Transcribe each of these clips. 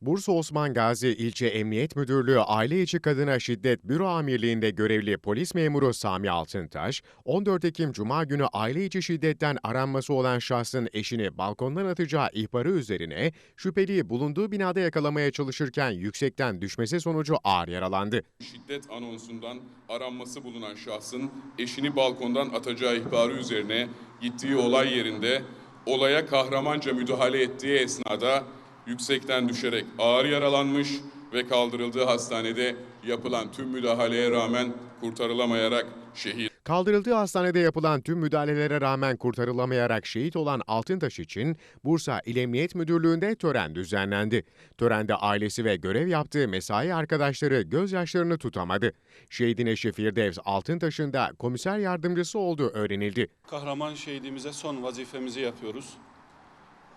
Bursa Osman Gazi İlçe Emniyet Müdürlüğü Aile İçi Kadına Şiddet Büro Amirliği'nde görevli polis memuru Sami Altıntaş, 14 Ekim Cuma günü aile içi şiddetten aranması olan şahsın eşini balkondan atacağı ihbarı üzerine şüpheliyi bulunduğu binada yakalamaya çalışırken yüksekten düşmesi sonucu ağır yaralandı. Şiddet anonsundan aranması bulunan şahsın eşini balkondan atacağı ihbarı üzerine gittiği olay yerinde olaya kahramanca müdahale ettiği esnada yüksekten düşerek ağır yaralanmış ve kaldırıldığı hastanede yapılan tüm müdahaleye rağmen kurtarılamayarak şehit Kaldırıldığı hastanede yapılan tüm müdahalelere rağmen kurtarılamayarak şehit olan Altıntaş için Bursa İl Emniyet Müdürlüğü'nde tören düzenlendi. Törende ailesi ve görev yaptığı mesai arkadaşları gözyaşlarını tutamadı. Şehidin eşi Firdevs Altıntaş'ın da komiser yardımcısı olduğu öğrenildi. Kahraman şehidimize son vazifemizi yapıyoruz.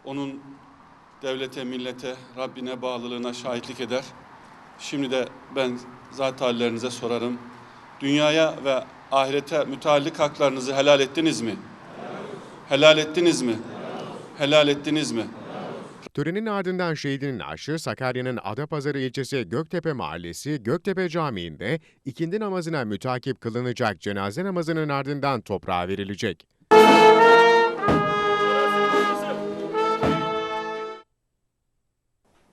Onun devlete, millete, Rabbine bağlılığına şahitlik eder. Şimdi de ben zat hallerinize sorarım. Dünyaya ve ahirete müteallik haklarınızı helal ettiniz mi? Helal ettiniz mi? Helal ettiniz mi? Törenin ardından şehidin naaşı Sakarya'nın Adapazarı ilçesi Göktepe Mahallesi Göktepe Camii'nde ikindi namazına mütakip kılınacak cenaze namazının ardından toprağa verilecek.